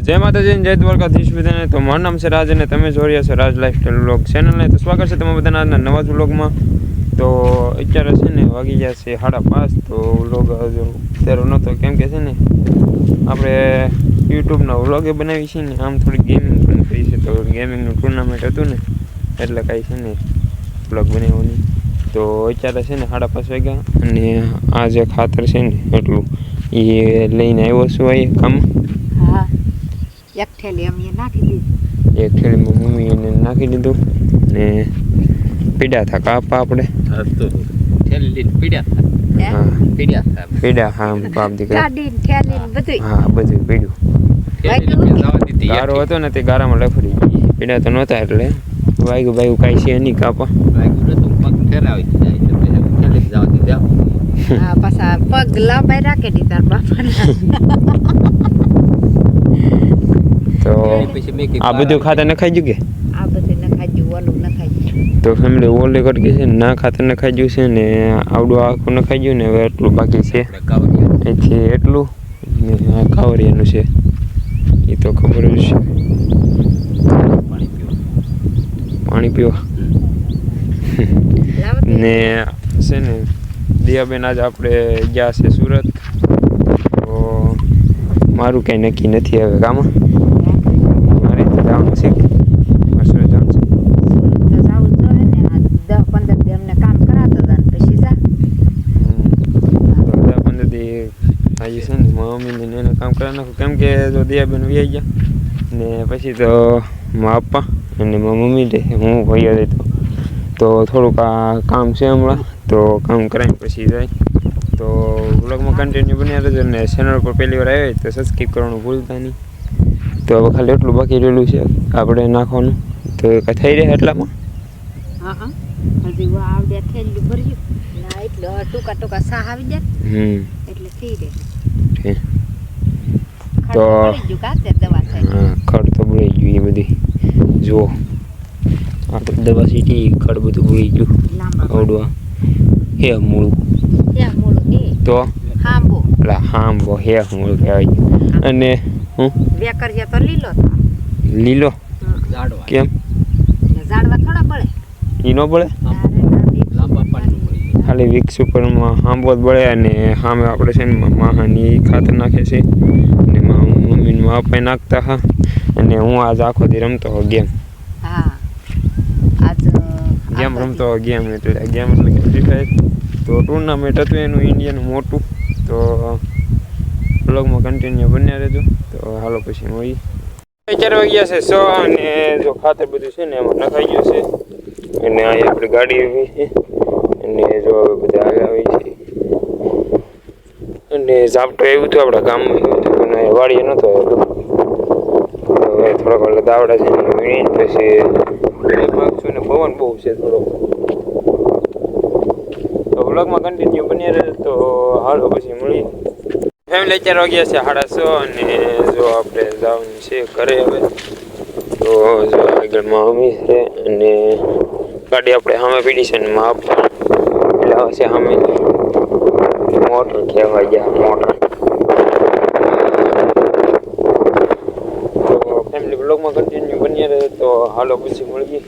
જય માતાજી જય દ્વારકાધીશ બધાને. તો મારું નામ છે રાજ અને તમે જોઈ રહ્યા છો રાજ લાઈફસ્ટાઈલ વ્લોગ ચેનલને. તો સ્વાગત છે તમે બધાના આજના નવા જ વ્લોગમાં. તો અત્યારે છે ને વાગી ગયા છે સાડા પાંચ. તો વ્લોગ અત્યારે નહોતો. કેમ કે છે ને આપણે યુટ્યુબના વ્લોગે બનાવી છે ને, આમ થોડી ગેમિંગ પણ કરી છે. તો ગેમિંગનું ટુર્નામેન્ટ હતું ને, એટલે કાંઈ છે ને વ્લોગ બનાવ્યો તો અત્યારે છે ને સાડા પાંચ વાગ્યા અને આ જે ખાતર છે ને, એટલું એ લઈને આવ્યો છું અહીં કામ. હા. એક થેલી અમે નાખી દીધી. એક થેલીમાં મમ્મી એને નાખી દીધું ને પીડા થા કાપા આપણે. હા તો છેલ્લી પીડ્યા હે? હા. પીડા હા બાપ દીકરા. થેલી બધું હા બધું પીડ્યું. ગારો હતો ને તે ગારામાં લફડી. ગઈ પીડા તો નહોતા એટલે વાયગું વાગ્યું કાંઈ છે નહીં કાપા હા પાછા પગ લાંબાઈ રાખે દી તાર બાપાના. પછી મેં આ બધું ખાતર નખાઈ ગયું કે? આ બધું નખાઈ ગયું ઓલું નખાઈ ગયું. તો ફેમિલી ઓલે કટ કે છે ને ના ખાતર નખાઈ ગયું છે ને આવડું આખું નખાઈ ગયું ને હવે એટલું બાકી છે. એથી અહીંથી એટલું ને કાવરિયાનું છે. એ તો ખબર જ છે. પાણી પીવા. ને છે ને દિયાબેન આજ આપણે ગયા છે સુરત. તો મારું કંઈ નક્કી નથી હવે કામાં મારે તો જવાનું છે કે મારે સુરત જવાનું છે તો જાવું જ જોઈએ ને આ દસ પંદર દી અમને કામ કરાવતા હતા ને પછી જા હમ. દસ પંદર છે ને ને એને કામ કરાવી નાખું કેમ કે જો દિયાબેન વ્યાઈ ગયા ને પછી તો મા પપ્પા અને મારા મમ્મી રે હું ભાઈ રહેતો તો થોડુંક આ કામ છે હમણાં તો કામ કરાવીને પછી જાય તો બ્લોગમાં કન્ટિન્યુ બન્યા રહેજો ને ચેનલ પર પહેલી વાર આવ્યો તો સબસ્ક્રાઈબ કરવાનું ભૂલતા નહીં તો હવે ખાલી એટલું બાકી રહેલું છે આપણે નાખવાનું તો કાંઈ થઈ રહે એટલામાં હા હા હજી આવડે થેલી ભર્યું ના એટલે ટૂંકા ટૂંકા સાહ આવી જાય હમ છે. ખડ તો- ખડ તો બળી ગયું એ બધી. જુઓ. આ તો દવા સીટી ખડ બધું બળી ગયું. આવડવા. હે મૂળું તો? હાંબો એટલે હાંબો હે મૂળ કહેવાય. અને હું? બે કરીએ તો લીલો લીલો? કેમ? ઝાડવા થોડા બળે ઈ ન બળે લાંબા પાણીનું મળી જાય ખાલી વીક્સ ઉપરમાં હાંભો જ બળે અને સામે આપણે છે ને માહાની ખાતર નાખે છે. અને મા મમ્મી ને મા પપ્પા નાખતા હા. અને હું આજ આખો દી રમતો હો. ગેમ ગેમ રમતો હો ગેમ એટલે ગેમ એટલે ફ્રી ફાયર તો ટુર્નામેન્ટ હતું એનું ઇન્ડિયાનું મોટું. તો બ્લોગમાં કન્ટિન્યુ બન્યા રહેજો. તો હાલો પછી મળી ચાર વાગ્યા છે સો અને જો ખાતર બધું છે ને એમાં નખાઈ ગયું છે. અને અહીંયા આપણી ગાડી આવી છે. અને જો હવે બધા આવ્યા આવી છે. અને ઝાપટું એવું હતું આપણા ગામમાં એવું હતું પણ આવ્યો. હવે થોડાક ઓલા દાવડા છે ને વીણીને પછી માગશું ને પવન બહુ છે થોડો. તો બ્લોગમાં કન્ટિન્યુ બની રહે તો હાલો પછી મળી ફેમિલી અત્યારે વાગ્યા છે સાડા છ અને જો આપણે જવાનું છે ઘરે હવે. તો જો આગળમાં અમી છે અને ગાડી આપણે સામે પીડી છે ને માં એટલે છે સામે મોટર કહેવાય ગયા મોટર તો ફેમિલી બ્લોગમાં કન્ટિન્યુ બન્યા રહે તો હાલો પછી મળીએ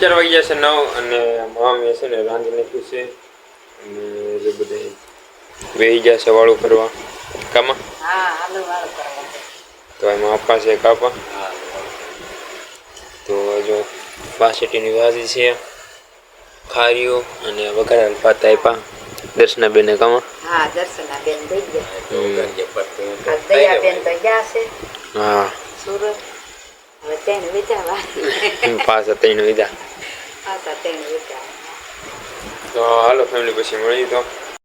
ચાર વાગ્યા છે નવ અને મમ્મી છે ને રાંધી નાખ્યું છે અને જે બધે વેહી ગયા છે વાળું કરવા કામાં હા હાલો વાળો કરવા તો એમાં આપા છે કાપા તો જો બાસટીની ભાજી છે ખારીઓ અને વઘારેલ ભાત આપ્યા દર્શનાબેને કામાં. હા દર્શના બેન થઈ ગયા તો ગયા છે. હા. સુરત. હવે પાછા ત્રણ વિધા. પાછા તેને વિચાર તો હાલો ફેમિલી પછી મળી તો.